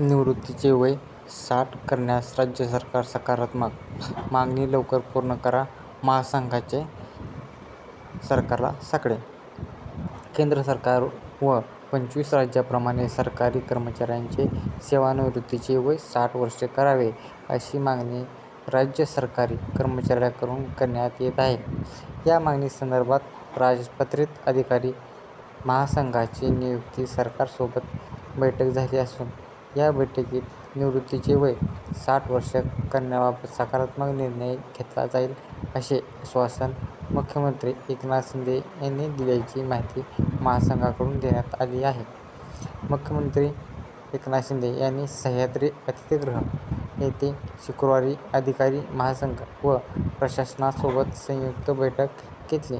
निवृत्तीचे वय साठ करण्यास राज्य सरकार सकारात्मक, मागणी लवकर पूर्ण करा महासंघाचे सरकारला साकडे. केंद्र सरकार व पंचवीस राज्याप्रमाणे सरकारी कर्मचाऱ्यांचे सेवानिवृत्तीचे वय साठ वर्षे करावे, अशी मागणी राज्य सरकारी कर्मचाऱ्याकडून करण्यात येत आहे. या मागणीसंदर्भात राजपत्रित अधिकारी महासंघाची नियुक्ती सरकारसोबत बैठक झाली असून या बैठकीत निवृत्तीचे वय साठ वर्ष करण्याबाबत सकारात्मक निर्णय घेतला जाईल असे आश्वासन मुख्यमंत्री एकनाथ शिंदे यांनी दिल्याची माहिती महासंघाकडून देण्यात आली आहे. मुख्यमंत्री एकनाथ शिंदे यांनी सह्याद्री अतिथीगृह येथे शुक्रवारी अधिकारी महासंघ व प्रशासनासोबत संयुक्त बैठक घेतली.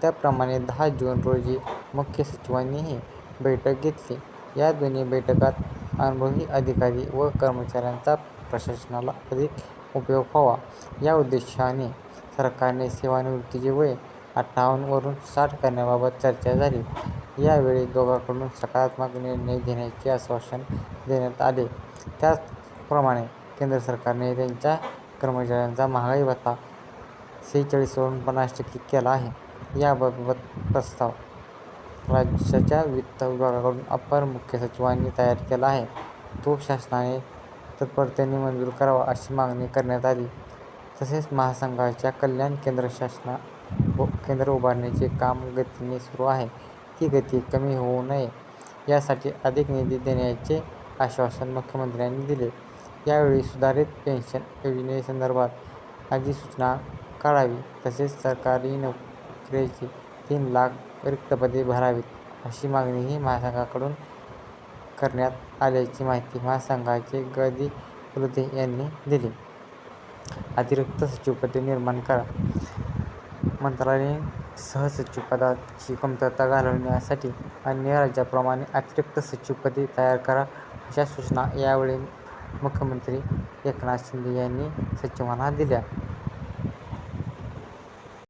त्याप्रमाणे दहा जून रोजी मुख्य सचिवांनीही बैठक घेतली. या दोन्ही बैठकात अनुभवी अधिकारी व कर्मचाऱ्यांचा प्रशासनाला अधिक उपयोग व्हावा या उद्देशाने सरकारने सेवानिवृत्तीचे वय अठ्ठावन्नवरून साठ करण्याबाबत चर्चा झाली. यावेळी दोघांकडून सकारात्मक निर्णय घेण्याचे आश्वासन देण्यात आले. त्याचप्रमाणे केंद्र सरकारने त्यांच्या कर्मचाऱ्यांचा महागाई भत्ता सेहेचाळीसवरून पन्नास टक्के केला आहे. याबाबत प्रस्ताव राज्याच्या वित्त विभागाकडून अपर मुख्य सचिवांनी तयार केला आहे. तो शासनाने तत्परतेने मंजूर करावा अशी मागणी करण्यात आली. तसेच महासंघाच्या कल्याण केंद्र शासना केंद्र उभारण्याचे काम गतीने सुरू आहे. ती गती कमी होऊ नये यासाठी अधिक निधी देण्याचे आश्वासन मुख्यमंत्र्यांनी दिले. यावेळी सुधारित पेन्शन योजनेसंदर्भात अधिसूचना काढावी तसेच सरकारी नोकऱ्यांची तीन लाख रिक्त पदे भरावीत अशी मागणीही महासंघाकडून करण्यात आल्याची माहिती महासंघाचे गदी दि. यांनी दिली. अतिरिक्त सचिवपदे निर्माण करा. मंत्रालयीन सहसचिवपदाची कमतरता घालवण्यासाठी अन्य राज्यांप्रमाणे अतिरिक्त सचिवपदे तयार करा अशा सूचना यावेळी मुख्यमंत्री एकनाथ शिंदे यांनी सचिवांना दिल्या.